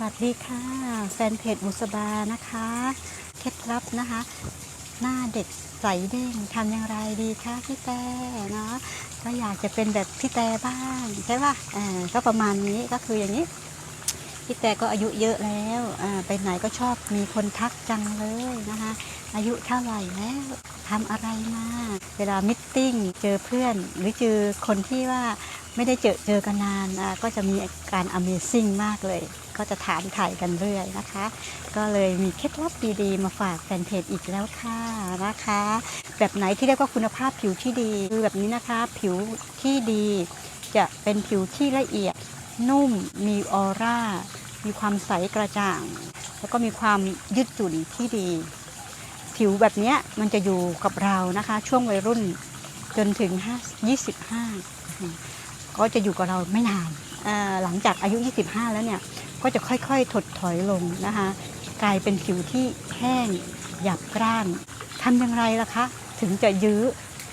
วัสดีค่ะ แฟนเพจบุษบานะคะเคล็ดลับนะคะ หน้าเด็กใสเด้งทำอย่างไรดีคะพี่แต่เนาะก็อยากจะเป็นแบบพี่แต่บ้างใช่ป่ะอ่าก็ประมาณนี้ก็คืออย่างนี้พี่แต่ก็อายุเยอะแล้วอ่าไปไหนก็ชอบมีคนทักจังเลยนะคะ อายุเท่าไหร่แล้วทำอะไรมาเวลามิทติ้งเจอเพื่อนหรือเจอคนที่ว่า ไม่ได้เจอเจอกันนานก็จะมีการ Amazing มากเลย ก็จะถามถ่ายกันเรื่อยนะคะ ก็เลยมีเคล็ดลับดีๆ มาฝากแฟนเพจอีกแล้วค่ะนะคะ แบบไหนที่เรียกว่าคุณภาพผิวที่ดี คือแบบนี้นะคะ ผิวที่ดี จะเป็นผิวที่ละเอียดนุ่ม มีออร่า มีความใสกระจ่าง แล้วก็มีความยืดหยุ่นที่ดี ผิวแบบนี้มันจะอยู่กับเรานะคะ ช่วงวัยรุ่นจนถึง5 25 ก็จะอยู่กับเราไม่นานอ่าหลังจากอายุ 25 แล้วเนี่ย ก็จะค่อยๆ ถดถอยลงนะคะ กลายเป็นผิวที่แห้ง หยาบกร้านทำอย่างไรล่ะคะ ถึงจะยื้อ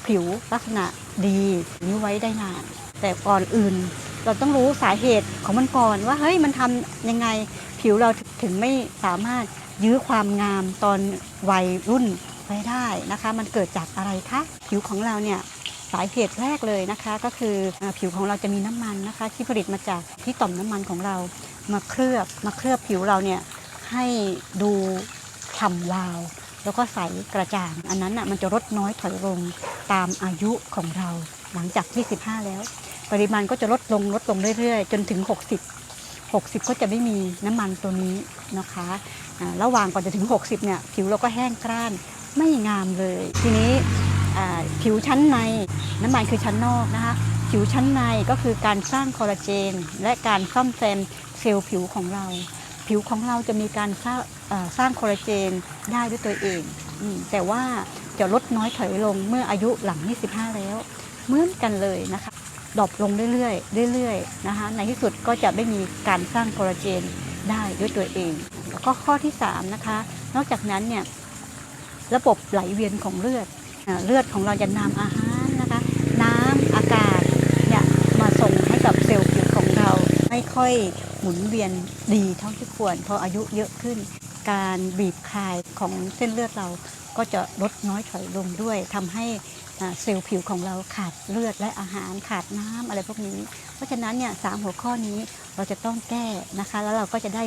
ผิวลักษณะดีนี้ไว้ได้นาน แต่ก่อนอื่น เราต้องรู้สาเหตุของมันก่อนว่าเฮ้ยมันทำยังไงผิวเราถึงไม่สามารถยื้อความงามตอนวัยรุ่นไว้ได้นะคะ มันเกิดจากอะไรคะ ผิวของเราเนี่ย สาเหตุแรกเลยนะคะ ก็คืออผิวของเราจะมีน้ำมันนะคะ ที่ผลิตมาจากที่ต่อมน้ำมันของเรามาเคลือบมาเคลือบผิวเราเนี่ยให้ดูฉ่ำวาว แล้วก็ใสกระจ่าง อันนั้นอะมันจะลดน้อยถอยลงตามอายุของเราหลังจาก 25 แล้ว ปริมาณก็จะลดลงลดลงเรื่อยๆ จนถึง 60 60 ก็จะไม่มีน้ำมันตัวนี้นะคะอ่าระหว่างก่อนจะถึง 60เนี่ยผิวเราก็แห้งกร้านไม่งามเลย ทีนี้ ผิวชั้นใน น้ำมันคือชั้นนอกนะคะ ผิวชั้นในก็คือการสร้างคอลลาเจน และการซ่อมแซมเซลล์ผิวของเรา ผิวของเราจะมีการสร้างสร้างคอลลาเจนได้ด้วยตัวเอง แต่ว่าจะลดน้อยถอยลงเมื่ออายุหลัง 25 แล้ว เหมือนกันเลยนะคะดรอปลงเรื่อยๆ เรื่อยๆ นะคะ ในที่สุดก็จะไม่มีการสร้างคอลลาเจนได้ด้วยตัวเอง แล้วก็ข้อที่ 3 นะคะ นอกจากนั้นเนี่ยระบบไหลเวียนของเลือด เลือดของเราจะนำอาหารนะคะ น้ำอากาศเนี่ยมาส่งให้กับเซลล์ผิวของเรา ไม่ค่อยหมุนเวียนดีเท่าที่ควรพออายุเยอะขึ้น การบีบคลายของเส้นเลือดเราก็จะลดน้อยถอยลงด้วยทำให้เซลล์ผิวของเราขาดเลือดและอาหารขาดน้ำอะไรพวกนี้ เพราะฉะนั้นเนี่ยสามหัวข้อนี้เราจะต้องแก้นะคะ แล้วเราก็จะได้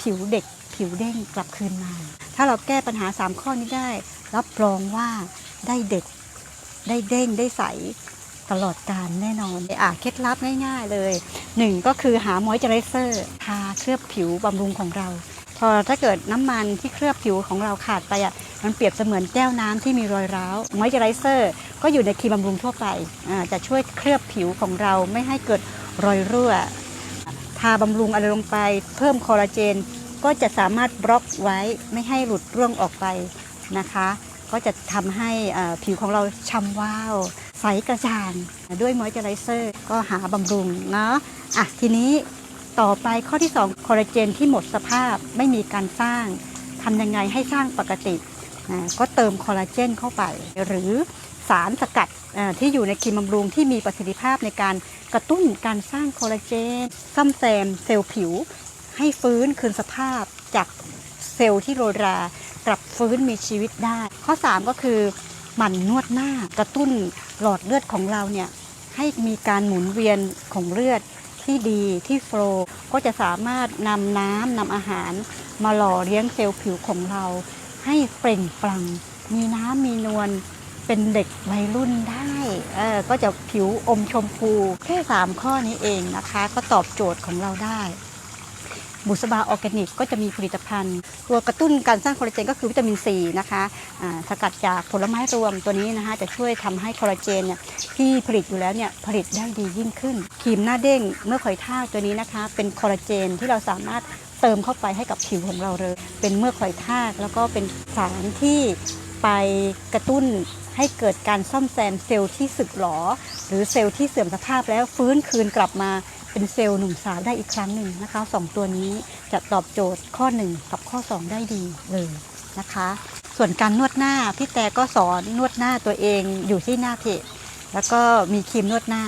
ผิวเด็กผิวเด้งกลับคืนมา ถ้าเราแก้ปัญหา 3 ข้อนี้ได้ รับรองว่า ได้เด็กได้เด้งได้ใสตลอดการแน่นอนอะเคล็ดลับง่าย ๆเลยหนึ่งก็คือหามอยเจอไรเซอร์ทาเคลือบผิวบำรุงของเรา พอถ้าเกิดน้ำมันที่เคลือบผิวของเราขาดไปอะมันเปรียบเสมือนแก้วน้ำที่มีรอยร้าวมอยเจอไรเซอร์ก็อยู่ในครีมบำรุงทั่วไปอ่าจะช่วยเคลือบผิวของเราไม่ให้เกิดรอยรั่ว ทาบำรุงอะไรลงไป เพิ่มคอลลาเจน ก็จะสามารถบล็อกไว้ไม่ให้หลุดร่วงออกไปนะคะ ก็จะทำให้ผิวของเราช่ำวาว ใสกระจ่าง ด้วยมอยเจอไรเซอร์ก็หาบำรุงเนาะอะทีนี้ต่อไปข้อที่ 2 คอลลาเจนที่หมดสภาพไม่มีการสร้างทำยังไงให้สร้างปกติก็เติมคอลลาเจนเข้าไป หรือสารสกัดที่อยู่ในครีมบำรุงที่มีประสิทธิภาพในการกระตุ้นการสร้างคอลลาเจนซ่อมแซมเซลล์ผิว ให้ฟื้นคืนสภาพจากเซลล์ที่โรยรา กลับฟื้นมีชีวิตได้ ข้อ 3 ก็คือหมั่นนวดหน้ากระตุ้นหลอดเลือดของเราเนี่ยให้มีการหมุนเวียนของเลือดที่ดีที่โฟล์ก็จะสามารถนำน้ำนำอาหารมาหล่อเลี้ยงเซลล์ผิวของเรา ให้เปล่งปลั่งมีน้ำมีนวลเป็นเด็กวัยรุ่นได้เออก็จะผิวอมชมพู แค่ 3 ข้อนี้เองนะคะ ก็ตอบโจทย์ของเราได้ บุษบาออร์แกนิกก็จะมีผลิตภัณฑ์ ตัวกระตุ้นการสร้างคอลลาเจนก็คือวิตามินซีนะคะสกัดจากผลไม้รวมตัวนี้นะคะจะช่วยทำให้คอลลาเจนเนี่ยที่ผลิตอยู่แล้วเนี่ยผลิตได้ดียิ่งขึ้นครีมหน้าเด้งเมื่อข่อยทากตัวนี้นะคะเป็นคอลลาเจนที่เราสามารถเติมเข้าไปให้กับผิวของเราเลย เป็นเมื่อข่อยทากแล้วก็เป็นสารที่ไปกระตุ้น ให้เกิดการซ่อมแซมเซลล์ที่สึกหรอ หรือเซลล์ที่เสื่อมสภาพแล้วฟื้นคืนกลับมาเป็นเซลล์หนุ่มสาวได้อีกครั้งหนึ่งนะคะสองตัวนี้จะตอบโจทย์ข้อ 1 กับข้อ 2 ได้ดีเลยนะคะ ส่วนการนวดหน้าพี่แต่ก็สอนนวดหน้าตัวเองอยู่ที่หน้าเพจแล้วก็มีครีมนวดหน้า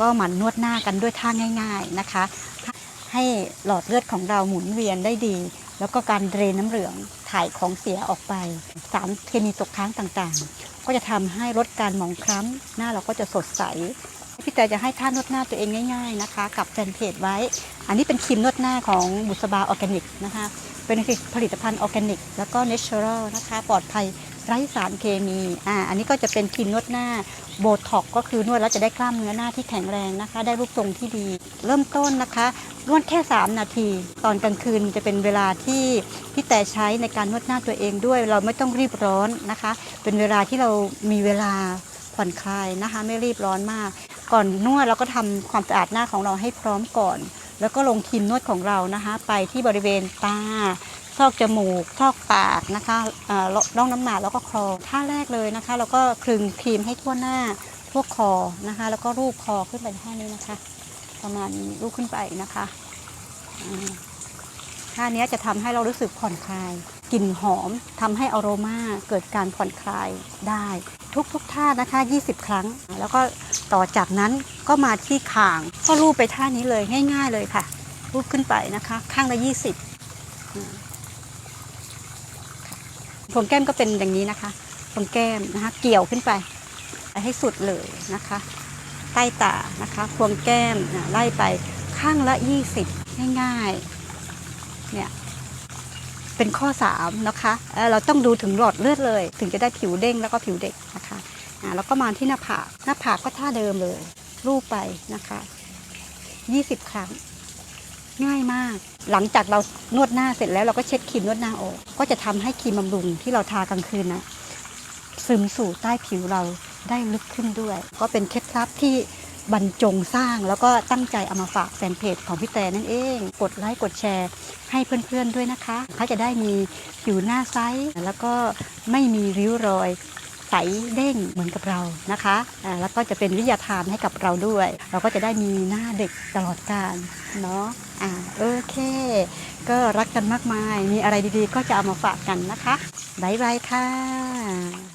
ก็หมั่นนวดหน้ากันด้วยท่าง่าย ๆนะคะ ให้หลอดเลือดของเราหมุนเวียนได้ดี แล้วก็การเดรนน้ำเหลือง ถ่ายของเสียออกไป สารเคมีตกค้างต่างๆ ก็จะทำให้ลดการหมองคล้ำหน้าเราก็จะสดใส พี่แต่จะให้ท่านวดหน้าตัวเองง่าย ๆนะคะ กับแฟนเพจไว้ อันนี้เป็นครีมนวดหน้าของบุษบาออร์แกนิกนะคะ เป็นผลิตภัณฑ์ออร์แกนิก แล้วก็เนเชอรัลนะคะ ปลอดภัย ไร้สารเคมีอ่าอันนี้ก็จะเป็นครีมนวดหน้าโบท็อกก็คือนวดแล้วจะได้กล้ามเนื้อหน้าที่แข็งแรงนะคะ ได้รูปทรงที่ดี เริ่มต้นนะคะนวดแค่ 3 นาที ตอนกลางคืนจะเป็นเวลาที่พี่แต่ใช้ในการนวดหน้าตัวเองด้วย เราไม่ต้องรีบร้อนนะคะ เป็นเวลาที่เรามีเวลาผ่อนคลายนะคะ ไม่รีบร้อนมาก ก่อนนวดเราก็ทำความสะอาดหน้าของเราให้พร้อมก่อน แล้วก็ลงครีมนวดของเรานะคะ ไปที่บริเวณตา ซอกจมูกซอกปากนะคะอ่อร่องน้ำหมากแล้วก็คอท่าแรกเลยนะคะเราก็คลึงครีมให้ทั่วหน้าทั่วคอนะคะ แล้วก็รูปคอขึ้นไปท่านี้นะคะ ประมาณรูปขึ้นไปนะคะท่านี้จะทำให้เรารู้สึกผ่อนคลายกลิ่นหอมทำให้อโรมาเกิดการผ่อนคลายได้ ทุกทุกๆท่านะคะ 20 ครั้ง แล้วก็ต่อจากนั้นก็มาที่คาง ก็รูปไปท่านี้เลยง่าย ๆ เลยค่ะ รูปขึ้นไปนะคะ ข้างละ 20 พรงแก้มก็เป็นอย่างนี้นะคะพรงแก้มนะคะ เกี่ยวขึ้นไปให้สุดเลยนะคะ ใต้ตานะคะพวงแก้มไล่ไปข้างละ 20 ง่ายๆเนี่ยเป็นข้อ 3 นะคะเเราต้องดูถึงหลอดเลือดเลย ถึงจะได้ผิวเด้งแล้วก็ผิวเด็กนะคะอะแล้วก็มาที่หน้าผากหน้าผากก็ท่าเดิมเลย รูปไปนะคะ 20 ครั้ง ง่ายมาก หลังจากเรานวดหน้าเสร็จแล้วเราก็เช็ดครีมนวดหน้าออก ก็จะทำให้ครีมบำรุงที่เราทากลางคืนนะซึมสู่ใต้ผิวเราได้ลึกขึ้นด้วย ก็เป็นเคล็ดลับที่บรรจงสร้างแล้วก็ตั้งใจเอามาฝากแฟนเพจของพี่แต่นั่นเอง กดไลค์กดแชร์ ให้เพื่อนๆด้วยนะคะเขาจะได้มีผิวหน้าใสแล้วก็ไม่มีริ้วรอย ใสเด้งเหมือนกับเรานะคะแล้วก็จะเป็นวิทยาทานให้กับเราด้วย เราก็จะได้มีหน้าเด็กตลอดกาลเนาะอ่าโอเค ก็รักกันมากมาย มีอะไรดีๆ ก็จะเอามาฝากกันนะคะบายบายค่ะ